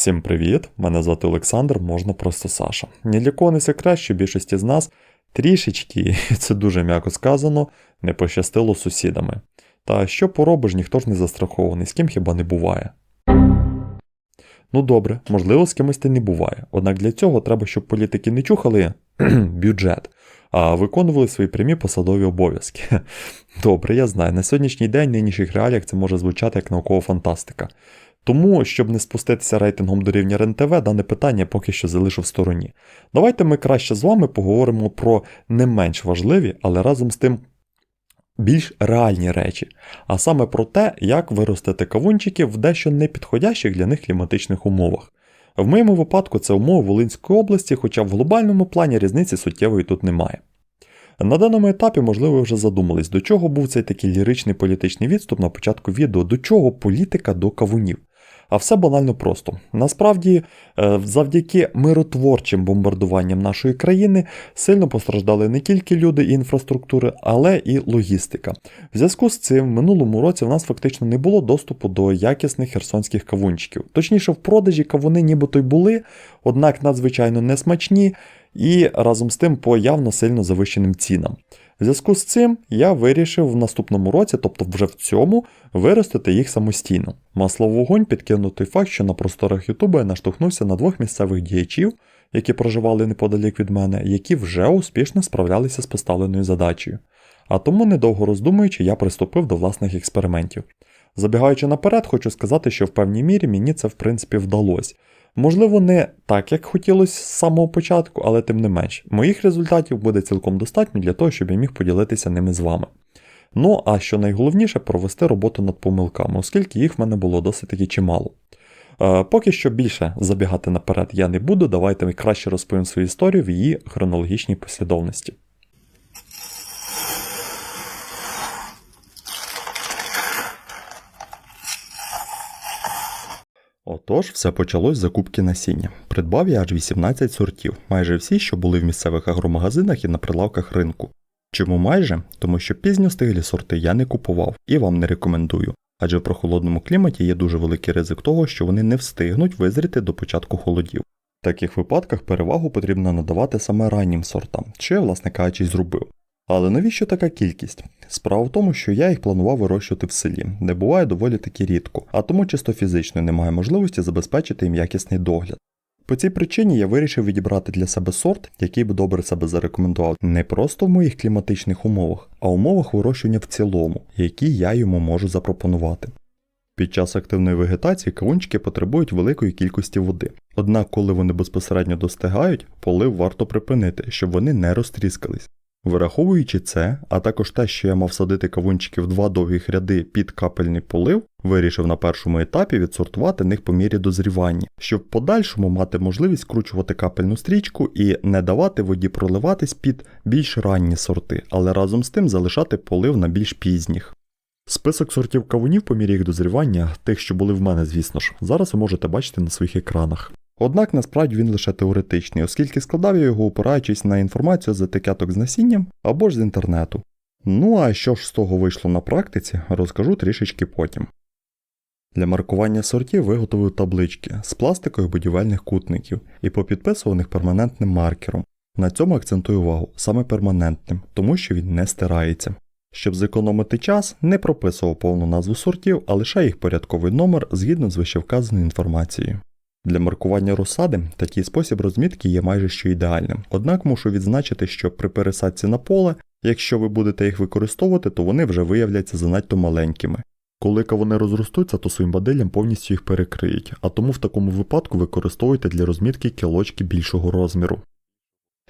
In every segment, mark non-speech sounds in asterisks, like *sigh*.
Всім привіт! Мене звати Олександр, можна просто Саша. Ні для кого не секрет, що більшості з нас трішечки, це дуже м'яко сказано, не пощастило сусідами. Та що поробиш, ніхто ж не застрахований, з ким хіба не буває. Ну добре, можливо, з кимось це не буває. Однак для цього треба, щоб політики не чухали *clears throat* бюджет, а виконували свої прямі посадові обов'язки. Добре, я знаю, на сьогоднішній день в нинішніх реаліях це може звучати як наукова фантастика. Тому, щоб не спуститися рейтингом до рівня РЕН-ТВ, дане питання поки що залишу в стороні. Давайте ми краще з вами поговоримо про не менш важливі, але разом з тим більш реальні речі, а саме про те, як виростити кавунчики в дещо непідходящих для них кліматичних умовах. В моєму випадку це умови Волинської області, хоча в глобальному плані різниці суттєвої тут немає. На даному етапі, можливо, ви вже задумались, до чого був цей такий ліричний політичний відступ на початку відео, до чого політика до кавунів. А все банально просто. Насправді, е, завдяки миротворчим бомбардуванням нашої країни сильно постраждали не тільки люди і інфраструктури, але і логістика. В зв'язку з цим, в минулому році в нас фактично не було доступу до якісних херсонських кавунчиків. Точніше, в продажі кавуни нібито й були, однак надзвичайно несмачні і разом з тим по явно сильно завищеним цінам. В зв'язку з цим я вирішив в наступному році, тобто вже в цьому, виростити їх самостійно. Масло в вогонь підкинув той факт, що на просторах Ютуба я наштовхнувся на двох місцевих діячів, які проживали неподалік від мене, які вже успішно справлялися з поставленою задачею. А тому, недовго роздумуючи, я приступив до власних експериментів. Забігаючи наперед, хочу сказати, що в певній мірі мені це в принципі вдалося. Можливо, не так, як хотілося з самого початку, але тим не менш, моїх результатів буде цілком достатньо для того, щоб я міг поділитися ними з вами. Ну, а що найголовніше, провести роботу над помилками, оскільки їх в мене було досить таки чимало. Е, поки що більше забігати наперед я не буду, давайте краще розповім свою історію в її хронологічній послідовності. Отож, все почалось з закупки насіння. Придбав я аж 18 сортів, майже всі, що були в місцевих агромагазинах і на прилавках ринку. Чому майже? Тому що пізньостиглі сорти я не купував і вам не рекомендую, адже в прохолодному кліматі є дуже великий ризик того, що вони не встигнуть визріти до початку холодів. В таких випадках перевагу потрібно надавати саме раннім сортам, що я, власне кажучи, зробив. Але навіщо така кількість? Справа в тому, що я їх планував вирощувати в селі, де буває доволі таки рідко, а тому чисто фізично немає можливості забезпечити їм якісний догляд. По цій причині я вирішив відібрати для себе сорт, який би добре себе зарекомендував не просто в моїх кліматичних умовах, а умовах вирощування в цілому, які я йому можу запропонувати. Під час активної вегетації кавунчики потребують великої кількості води. Однак, коли вони безпосередньо достигають, полив варто припинити, щоб вони не розтріскались. Вираховуючи це, а також те, що я мав садити кавунчики в два довгих ряди під капельний полив, вирішив на першому етапі відсортувати них по мірі дозрівання, щоб в подальшому мати можливість скручувати капельну стрічку і не давати воді проливатись під більш ранні сорти, але разом з тим залишати полив на більш пізніх. Список сортів кавунів по мірі їх дозрівання, тих, що були в мене, звісно ж, зараз ви можете бачити на своїх екранах. Однак насправді він лише теоретичний, оскільки складав я його, опираючись на інформацію з етикеток з насінням або ж з інтернету. Ну а що ж з того вийшло на практиці, розкажу трішечки потім. Для маркування сортів виготовив таблички з пластикових будівельних кутників і попідписуваних перманентним маркером. На цьому акцентую увагу саме перманентним, тому що він не стирається. Щоб зекономити час, не прописував повну назву сортів, а лише їх порядковий номер згідно з вищевказаною інформацією. Для маркування розсади такий спосіб розмітки є майже що ідеальним. Однак мушу відзначити, що при пересадці на поле, якщо ви будете їх використовувати, то вони вже виявляться занадто маленькими. Коли вони розростуться, то своїм бадиллям повністю їх перекриють, а тому в такому випадку використовуйте для розмітки кілочки більшого розміру.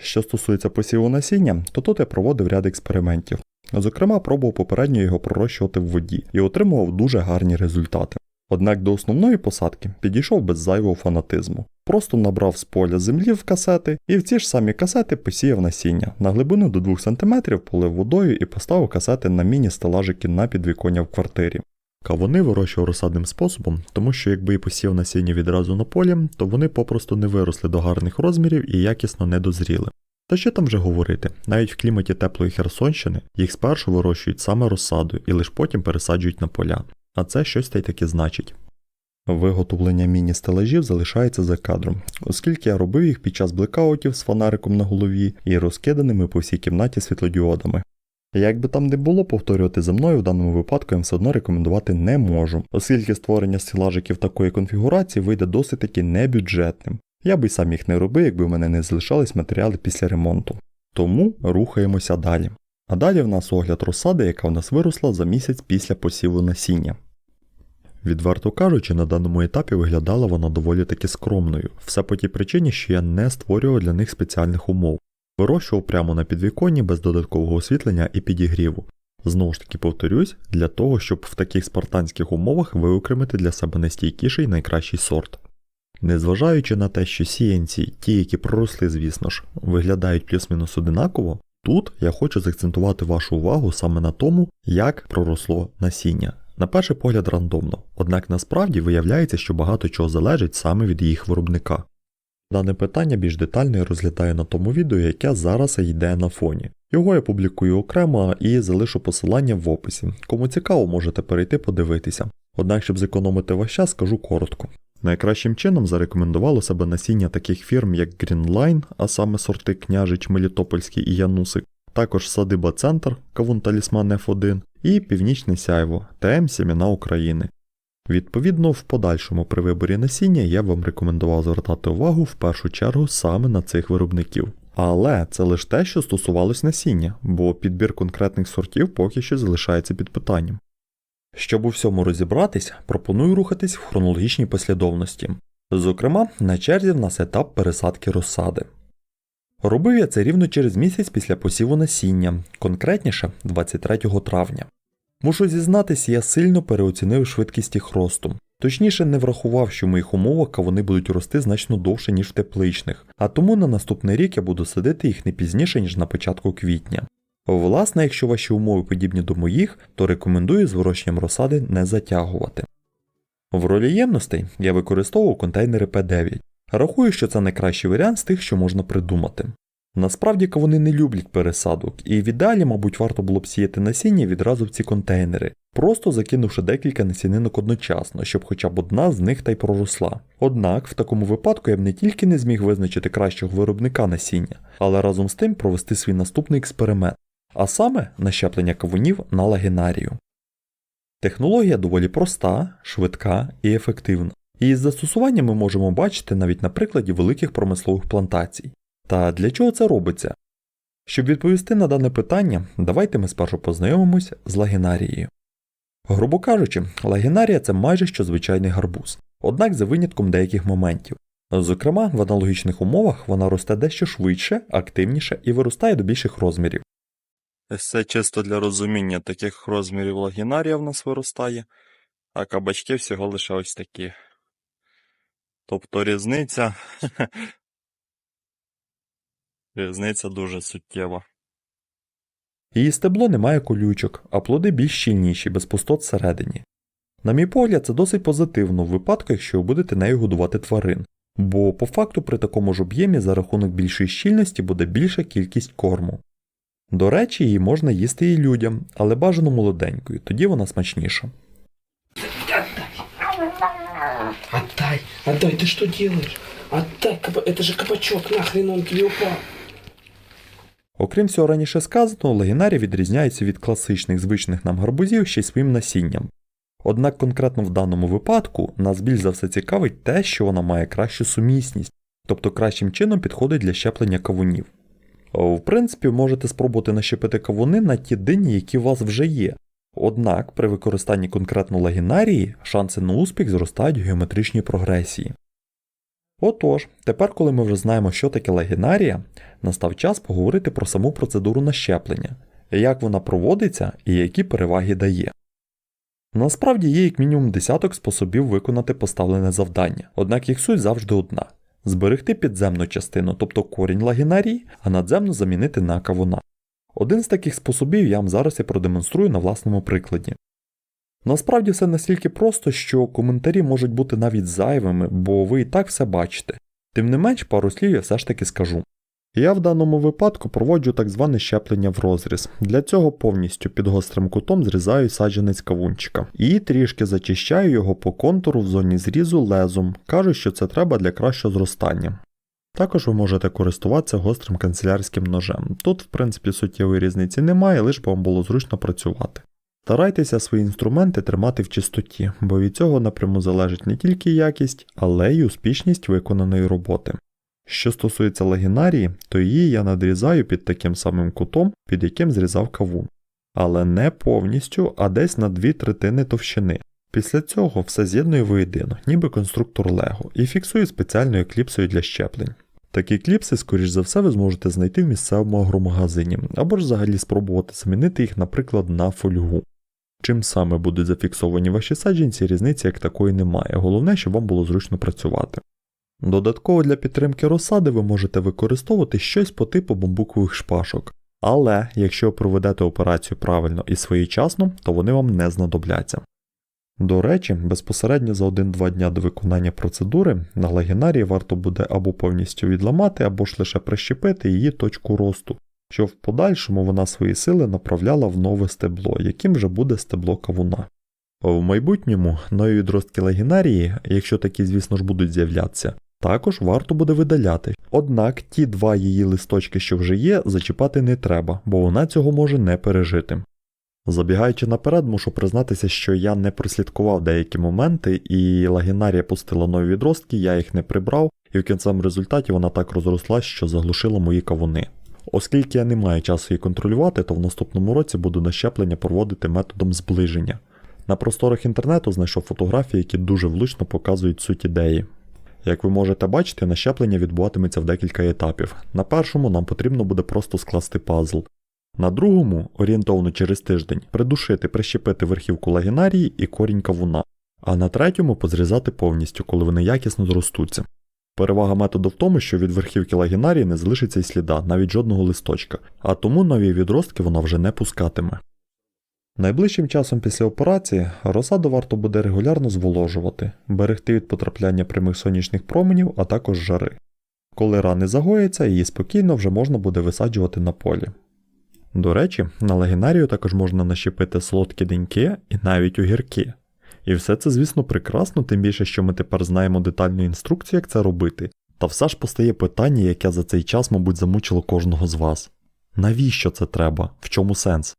Що стосується посіву насіння, то тут я проводив ряд експериментів. Зокрема, пробував попередньо його пророщувати в воді і отримував дуже гарні результати. Однак до основної посадки підійшов без зайвого фанатизму. Просто набрав з поля землі в касети і в ці ж самі касети посіяв насіння. На глибину до 2 см полив водою і поставив касети на міні-стелажики на підвіконня в квартирі. Кавуни вирощував розсадним способом, тому що якби і посів насіння відразу на полі, то вони попросту не виросли до гарних розмірів і якісно не дозріли. Та що там вже говорити, навіть в кліматі теплої Херсонщини їх спершу вирощують саме розсадою і лише потім пересаджують на поля. А це щось та й таки значить. Виготовлення міні-стелажів залишається за кадром, оскільки я робив їх під час блекаутів з фонариком на голові і розкиданими по всій кімнаті світлодіодами. Як би там не було, повторювати за мною в даному випадку я все одно рекомендувати не можу, оскільки створення стелажиків такої конфігурації вийде досить таки небюджетним. Я би й сам їх не робив, якби в мене не залишались матеріали після ремонту. Тому рухаємося далі. А далі в нас огляд розсади, яка в нас виросла за місяць після посіву насіння. Відверто кажучи, на даному етапі виглядала вона доволі таки скромною, все по тій причині, що я не створював для них спеціальних умов, вирощував прямо на підвіконні без додаткового освітлення і підігріву. Знову ж таки повторюсь, для того, щоб в таких спартанських умовах виокремити для себе найстійкіший найкращий сорт. Незважаючи на те, що сіянці, ті, які проросли, звісно ж, виглядають плюс-мінус одинаково, тут я хочу заакцентувати вашу увагу саме на тому, як проросло насіння. На перший погляд рандомно, однак насправді виявляється, що багато чого залежить саме від їх виробника. Дане питання більш детально я розглядаю на тому відео, яке зараз йде на фоні. Його я публікую окремо і залишу посилання в описі. Кому цікаво, можете перейти подивитися. Однак, щоб зекономити ваш час, скажу коротко. Найкращим чином зарекомендувало себе насіння таких фірм, як Greenline, а саме сорти княжич Мелітопольський і Янусик, також Садиба Центр, Кавун Талісман F1 і Північне Сяйво ТМ Сімена України. Відповідно, в подальшому при виборі насіння я вам рекомендував звертати увагу в першу чергу саме на цих виробників. Але це лише те, що стосувалось насіння, бо підбір конкретних сортів поки що залишається під питанням. Щоб у всьому розібратись, пропоную рухатись в хронологічній послідовності. Зокрема, на черзі в нас етап пересадки розсади. Робив я це рівно через місяць після посіву насіння, конкретніше 23 травня. Мушу зізнатись, я сильно переоцінив швидкість їх росту. Точніше, не врахував, що в моїх умовах вони будуть рости значно довше, ніж в тепличних, а тому на наступний рік я буду садити їх не пізніше, ніж на початку квітня. Власне, якщо ваші умови подібні до моїх, то рекомендую з вирощенням розсади не затягувати. В ролі ємностей я використовував контейнери P9. Рахую, що це найкращий варіант з тих, що можна придумати. Насправді вони не люблять пересадок, і в ідеалі, мабуть, варто було б сіяти насіння відразу в ці контейнери, просто закинувши декілька насінинок одночасно, щоб хоча б одна з них та й проросла. Однак, в такому випадку я б не тільки не зміг визначити кращого виробника насіння, але разом з тим провести свій наступний експеримент, а саме нащеплення кавунів на лагінарію. Технологія доволі проста, швидка і ефективна. Її застосування ми можемо бачити навіть на прикладі великих промислових плантацій. Та для чого це робиться? Щоб відповісти на дане питання, давайте ми спершу познайомимось з лагінарією. Грубо кажучи, лагінарія це майже що звичайний гарбуз, однак за винятком деяких моментів. Зокрема, в аналогічних умовах вона росте дещо швидше, активніше і виростає до більших розмірів. Це чисто для розуміння таких розмірів лагінарія в нас виростає, а кабачки всього лише ось такі. Тобто різниця. *laughs* різниця дуже суттєва. Її стебло не має колючок, а плоди більш щільніші, без пустот всередині. На мій погляд, це досить позитивно в випадку, якщо ви будете нею годувати тварин, бо по факту при такому ж об'ємі за рахунок більшої щільності буде більша кількість корму. До речі, її можна їсти і людям, але бажано молоденькою, тоді вона смачніша. Отдай, отдай, ты что делаешь? Отдай, это же кабачок, нахрен он тебе упал? Окрім всього раніше сказаного, лагінарія відрізняється від класичних звичних нам гарбузів ще й своїм насінням. Однак конкретно в даному випадку нас більш за все цікавить те, що вона має кращу сумісність, тобто кращим чином підходить для щеплення кавунів. В принципі, можете спробувати нащепити кавуни на ті дині, які у вас вже є. Однак при використанні конкретно лагінарії шанси на успіх зростають в геометричній прогресії. Отож, тепер, коли ми вже знаємо, що таке лагінарія, настав час поговорити про саму процедуру нащеплення, як вона проводиться і які переваги дає. Насправді є як мінімум десяток способів виконати поставлене завдання, однак їх суть завжди одна зберегти підземну частину, тобто корінь лагінарії, а надземну замінити на кавуна. Один з таких способів я вам зараз і продемонструю на власному прикладі. Насправді все настільки просто, що коментарі можуть бути навіть зайвими, бо ви і так все бачите. Тим не менш, пару слів я все ж таки скажу. Я в даному випадку проводжу так зване щеплення в розріз. Для цього повністю під гострим кутом зрізаю саджанець кавунчика і трішки зачищаю його по контуру в зоні зрізу лезом. Кажуть, що це треба для кращого зростання. Також ви можете користуватися гострим канцелярським ножем. Тут, в принципі, суттєвої різниці немає, лише вам було зручно працювати. Старайтеся свої інструменти тримати в чистоті, бо від цього напряму залежить не тільки якість, але й успішність виконаної роботи. Що стосується лагінарії, то її я надрізаю під таким самим кутом, під яким зрізав кавун. Але не повністю, а десь на дві третини товщини. Після цього все з'єдную воєдино, ніби конструктор Лего, і фіксую спеціальною кліпсою для щеплень. Такі кліпси, скоріш за все, ви зможете знайти в місцевому агромагазині, або ж взагалі спробувати замінити їх, наприклад, на фольгу. Чим саме будуть зафіксовані ваші саджанці, різниці як такої немає, головне, щоб вам було зручно працювати. Додатково для підтримки розсади ви можете використовувати щось по типу бамбукових шпажок. Але якщо проведете операцію правильно і своєчасно, то вони вам не знадобляться. До речі, безпосередньо за 1-2 дня до виконання процедури на лагінарії варто буде або повністю відламати, або ж лише прищепити її точку росту, щоб в подальшому вона свої сили направляла в нове стебло, яким вже буде стебло кавуна. В майбутньому нові відростки лагінарії, якщо такі, звісно ж, будуть з'являтися, також варто буде видаляти. Однак ті два її листочки, що вже є, зачіпати не треба, бо вона цього може не пережити. Забігаючи наперед, мушу признатися, що я не прослідкував деякі моменти, і лагінарія пустила нові відростки, я їх не прибрав, і в кінцевому результаті вона так розрослась, що заглушила мої кавуни. Оскільки я не маю часу її контролювати, то в наступному році буду нащеплення проводити методом зближення. На просторах інтернету знайшов фотографії, які дуже влучно показують суть ідеї. Як ви можете бачити, нащеплення відбуватиметься в декілька етапів. На першому нам потрібно буде просто скласти пазл. На другому, орієнтовно через тиждень, придушити, прищепити верхівку лагінарії і корінь кавуна, а на третьому позрізати повністю, коли вони якісно зростуться. Перевага методу в тому, що від верхівки лагінарії не залишиться й сліда, навіть жодного листочка, а тому нові відростки вона вже не пускатиме. Найближчим часом після операції розсаду варто буде регулярно зволожувати, берегти від потрапляння прямих сонячних променів, а також жари. Коли рани загояться, її спокійно вже можна буде висаджувати на полі. До речі, на лагінарію також можна нащепити солодкі деньки і навіть огірки. І все це, звісно, прекрасно, тим більше, що ми тепер знаємо детальну інструкцію, як це робити. Та все ж постає питання, яке за цей час, мабуть, замучило кожного з вас. Навіщо це треба? В чому сенс?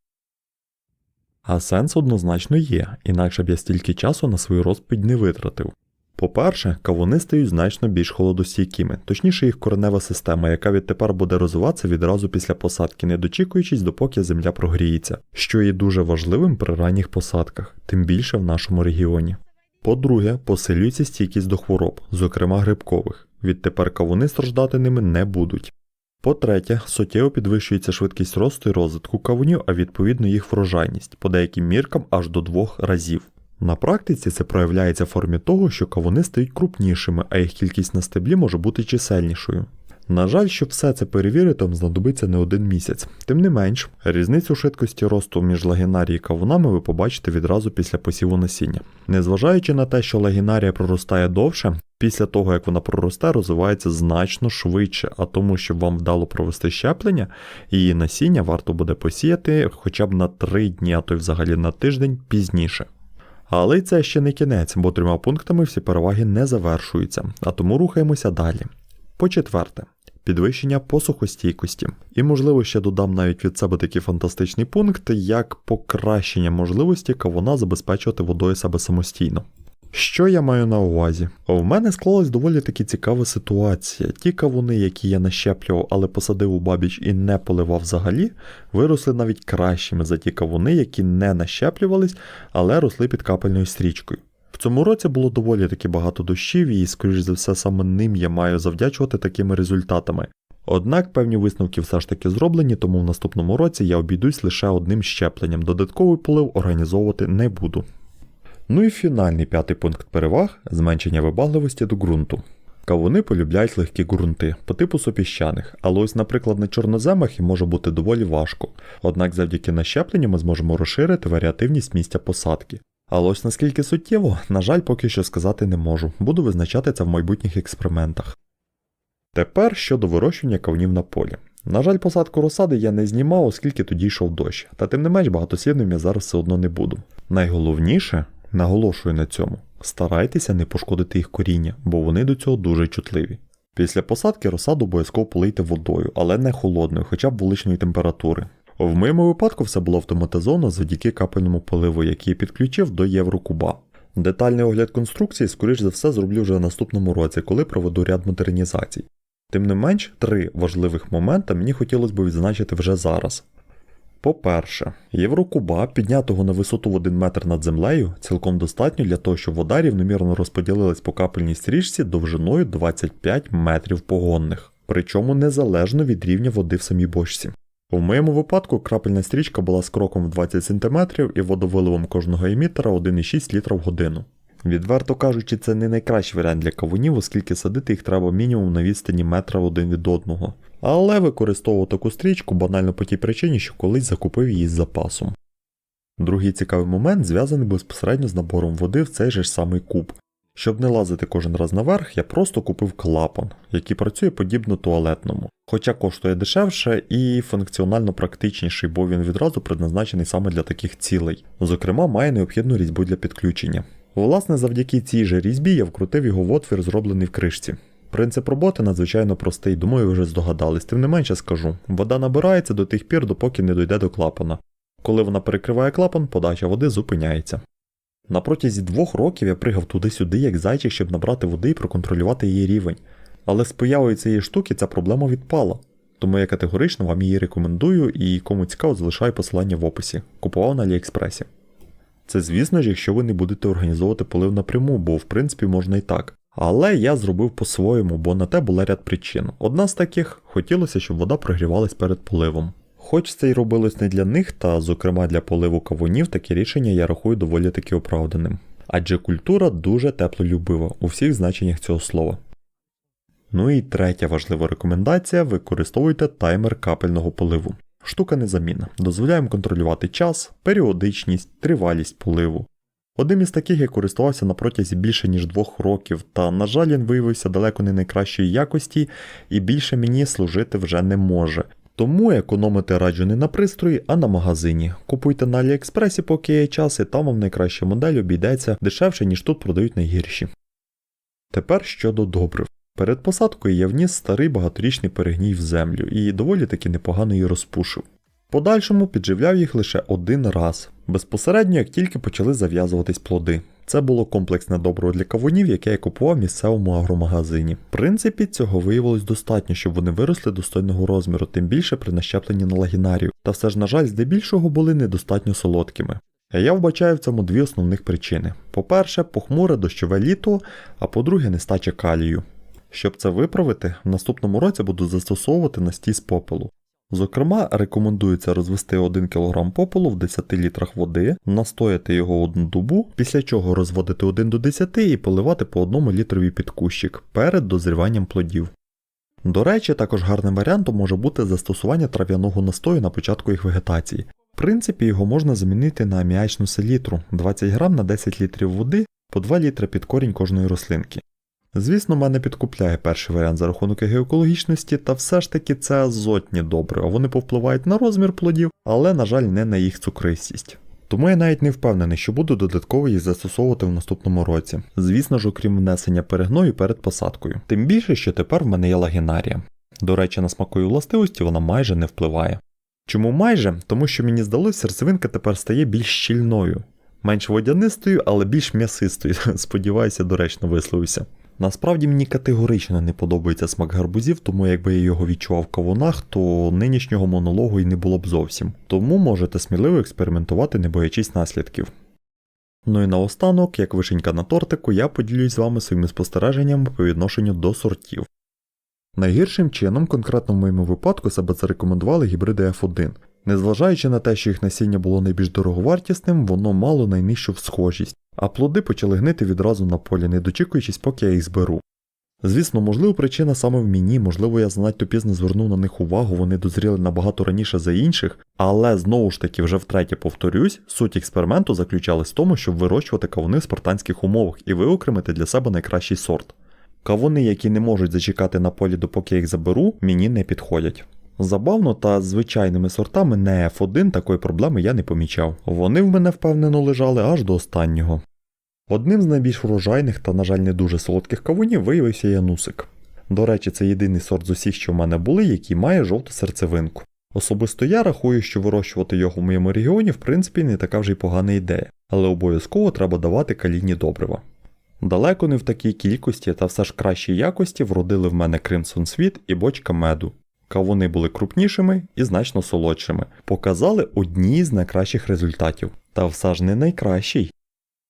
А сенс однозначно є, інакше б я стільки часу на свою розповідь не витратив. По-перше, кавуни стають значно більш холодостійкими, точніше їх коренева система, яка відтепер буде розвиватися відразу після посадки, не дочікуючись, допоки земля прогріється, що є дуже важливим при ранніх посадках, тим більше в нашому регіоні. По-друге, посилюється стійкість до хвороб, зокрема грибкових. Відтепер кавуни страждати ними не будуть. По-третє, суттєво підвищується швидкість росту і розвитку кавунів, а відповідно їх врожайність, по деяким міркам аж до двох разів. На практиці це проявляється в формі того, що кавуни стають крупнішими, а їх кількість на стеблі може бути чисельнішою. На жаль, щоб все це перевірити, вам знадобиться не один місяць. Тим не менш, різницю швидкості росту між лагінарією і кавунами ви побачите відразу після посіву насіння. Незважаючи на те, що лагінарія проростає довше, після того як вона проросте, розвивається значно швидше, а тому, щоб вам вдало провести щеплення, її насіння варто буде посіяти хоча б на 3 дні, а то й взагалі на тиждень пізніше. Але це ще не кінець, бо трьома пунктами всі переваги не завершуються, а тому рухаємося далі. По четверте, підвищення посухостійкості. І, можливо, ще додам навіть від себе такий фантастичний пункт, як покращення можливості кавуна забезпечувати водою себе самостійно. Що я маю на увазі? В мене склалась доволі таки цікава ситуація. Ті кавуни, які я нащеплював, але посадив у бабіч і не поливав взагалі, виросли навіть кращими за ті кавуни, які не нащеплювались, але росли під капельною стрічкою. Цьому році було доволі таки багато дощів, і, скоріш за все, саме ним я маю завдячувати такими результатами. Однак певні висновки все ж таки зроблені, тому в наступному році я обійдусь лише одним щепленням. Додатковий полив організовувати не буду. Ну і фінальний п'ятий пункт переваг зменшення вибагливості до ґрунту. Кавуни полюбляють легкі ґрунти по типу супіщаних, але ось, наприклад, на чорноземах їм може бути доволі важко. Однак завдяки нащепленню ми зможемо розширити варіативність місця посадки. Але ось наскільки суттєво, на жаль, поки що сказати не можу. Буду визначати це в майбутніх експериментах. Тепер щодо вирощування кавунів на полі. На жаль, посадку розсади я не знімав, оскільки тоді йшов дощ, та тим не менш багатослівним я зараз все одно не буду. Найголовніше, наголошую на цьому, старайтеся не пошкодити їх коріння, бо вони до цього дуже чутливі. Після посадки розсаду обов'язково полийте водою, але не холодною, хоча б вуличної температури. В моєму випадку все було автоматизовано завдяки капельному поливу, який підключив до Єврокуба. Детальний огляд конструкції, скоріш за все, зроблю вже в наступному році, коли проведу ряд модернізацій. Тим не менш, три важливих моменти мені хотілося б відзначити вже зараз. По-перше, Єврокуба, піднятого на висоту в 1 метр над землею, цілком достатньо для того, щоб вода рівномірно розподілилась по капельній стрічці довжиною 25 метрів погонних, причому незалежно від рівня води в самій бочці. У моєму випадку крапельна стрічка була з кроком в 20 см і водовиливом кожного емітера 1,6 літра в годину. Відверто кажучи, це не найкращий варіант для кавунів, оскільки садити їх треба мінімум на відстані метра один від одного. Але використовував таку стрічку банально по тій причині, що колись закупив її з запасом. Другий цікавий момент зв'язаний безпосередньо з набором води в цей же ж самий куб. Щоб не лазити кожен раз наверх, я просто купив клапан, який працює подібно туалетному, хоча коштує дешевше і функціонально практичніший, бо він відразу предназначений саме для таких цілей. Зокрема, має необхідну різьбу для підключення. Власне, завдяки цій же різьбі я вкрутив його в отвір, зроблений в кришці. Принцип роботи надзвичайно простий, думаю, ви вже здогадались. Тим не менше скажу, вода набирається до тих пір, допоки не дойде до клапана. Коли вона перекриває клапан, подача води зупиняється. На протязі двох років я пригав туди-сюди, як зайчик, щоб набрати води і проконтролювати її рівень. Але з появою цієї штуки ця проблема відпала. Тому я категорично вам її рекомендую і кому цікаво, залишаю посилання в описі. Купував на Аліекспресі. Це, звісно ж, якщо ви не будете організовувати полив напряму, бо в принципі можна і так. Але я зробив по-своєму, бо на те була ряд причин. Одна з таких хотілося, щоб вода прогрівалась перед поливом. Хоч це й робилось не для них, та, зокрема для поливу кавунів, таке рішення я рахую доволі таки оправданим. Адже культура дуже теплолюбива у всіх значеннях цього слова. Ну і третя важлива рекомендація: використовуйте таймер капельного поливу. Штука незамінна. Дозволяємо контролювати час, періодичність, тривалість поливу. Одним із таких я користувався на протязі більше ніж двох років, та, на жаль, він виявився далеко не найкращої якості і більше мені служити вже не може. Тому економити раджу не на пристрої, а на магазині. Купуйте на Аліекспресі, поки є час, і там вам найкраща модель обійдеться дешевше, ніж тут продають найгірші. Тепер щодо добрив. Перед посадкою я вніс старий багаторічний перегній в землю і доволі таки непогано її розпушив. Подальшому підживляв їх лише один раз, безпосередньо як тільки почали зав'язуватись плоди. Це було комплексне добро для кавунів, яке я купував в місцевому агромагазині. В принципі, цього виявилось достатньо, щоб вони виросли достойного розміру, тим більше при нащепленні на лагінарію, та все ж, на жаль, здебільшого були недостатньо солодкими. Я вбачаю в цьому дві основних причини: по-перше, похмуре дощове літо, а по-друге, нестача калію. Щоб це виправити, в наступному році буду застосовувати настій з попелу. Зокрема, рекомендується розвести 1 кг попелу в 10 літрах води, настояти його одну добу, після чого розводити 1 до 10 і поливати по 1 літрові під кущик перед дозріванням плодів. До речі, також гарним варіантом може бути застосування трав'яного настою на початку їх вегетації. В принципі, його можна замінити на аміачну селітру 20 грам на 10 літрів води по 2 літри під корінь кожної рослинки. Звісно, мене підкупляє перший варіант за рахунок геокологічності, та все ж таки це азотні добрива. Вони повпливають на розмір плодів, але, на жаль, не на їх цукристість. Тому я навіть не впевнений, що буду додатково їх застосовувати в наступному році. Звісно ж, окрім внесення перегною перед посадкою. Тим більше, що тепер в мене є лагінарія. До речі, на смакові властивості вона майже не впливає. Чому майже? Тому що мені здалося, серцевинка тепер стає більш щільною, менш водянистою, але більш м'ясистою. *laughs* Сподіваюся, доречно висловився. Насправді мені категорично не подобається смак гарбузів, тому якби я його відчував в кавунах, то нинішнього монологу і не було б зовсім. Тому можете сміливо експериментувати, не боячись наслідків. Ну і наостанок, як вишенька на тортику, я поділюсь з вами своїми спостереженнями по відношенню до сортів. Найгіршим чином, конкретно в моєму випадку, себе зарекомендували гібриди F1. Незважаючи на те, що їх насіння було найбільш дороговартісним, воно мало найнижчу схожість, а плоди почали гнити відразу на полі, не дочікуючись, поки я їх зберу. Звісно, можливо, причина саме в мені, можливо, я занадто пізно звернув на них увагу, вони дозріли набагато раніше за інших, але знову ж таки вже втретє повторюсь, суть експерименту заключалась в тому, щоб вирощувати кавуни в спартанських умовах і виокремити для себе найкращий сорт. Кавуни, які не можуть зачекати на полі, допоки я їх заберу, мені не підходять. Забавно та звичайними сортами не F1 такої проблеми я не помічав. Вони в мене впевнено лежали аж до останнього. Одним з найбільш врожайних та, на жаль, не дуже солодких кавунів виявився янусик. До речі, це єдиний сорт з усіх, що в мене були, який має жовту серцевинку. Особисто я рахую, що вирощувати його в моєму регіоні в принципі не така вже й погана ідея, але обов'язково треба давати калійні добрива. Далеко не в такій кількості та все ж кращій якості вродили в мене Crimson Sweet і бочка меду. Кавуни були крупнішими і значно солодшими, показали одні з найкращих результатів, та все ж не найкращий.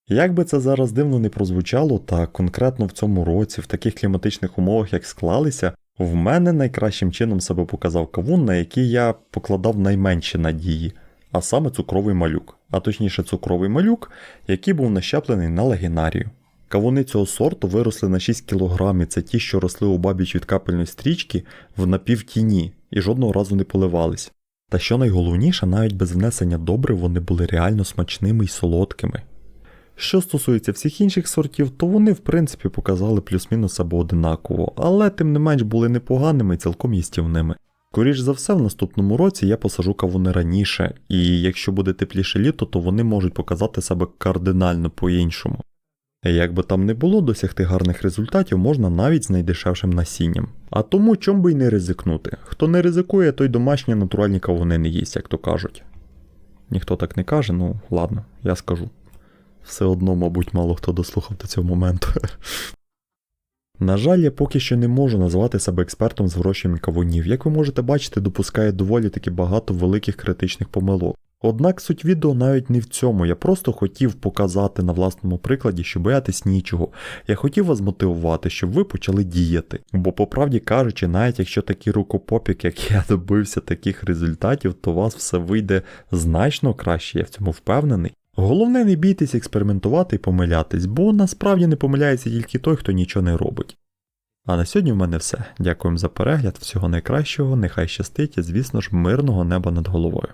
Як би це зараз дивно не прозвучало, та конкретно в цьому році, в таких кліматичних умовах, як склалися, в мене найкращим чином себе показав кавун, на який я покладав найменші надії, а саме цукровий малюк, а точніше цукровий малюк, який був нащеплений на легенарію. Кавуни цього сорту виросли на 6 кг, це ті, що росли у бабіч від капельної стрічки в напівтіні і жодного разу не поливались. Та що найголовніше, навіть без внесення добрив вони були реально смачними й солодкими. Що стосується всіх інших сортів, то вони в принципі показали плюс-мінус себе одинаково, але тим не менш були непоганими і цілком їстівними. Скоріш за все, в наступному році я посажу кавуни раніше, і якщо буде тепліше літо, то вони можуть показати себе кардинально по-іншому. Як би там не було, досягти гарних результатів можна навіть з найдешевшим насінням. А тому чом би й не ризикнути. Хто не ризикує, той домашні натуральні кавуни не їсть, як то кажуть. Ніхто так не каже, ну ладно, я скажу. Все одно, мабуть, мало хто дослухав до цього моменту. *laughs* На жаль, я поки що не можу назвати себе експертом з вирощуванням кавунів. Як ви можете бачити, допускає доволі таки багато великих критичних помилок. Однак суть відео навіть не в цьому. Я просто хотів показати на власному прикладі, що боятись нічого. Я хотів вас мотивувати, щоб ви почали діяти. Бо, по правді кажучи, навіть якщо такий рукопопік, як я добився таких результатів, то у вас все вийде значно краще, я в цьому впевнений. Головне не бійтесь експериментувати і помилятись, бо насправді не помиляється тільки той, хто нічого не робить. А на сьогодні в мене все. Дякуємо за перегляд, всього найкращого, нехай щастить і, звісно ж, мирного неба над головою.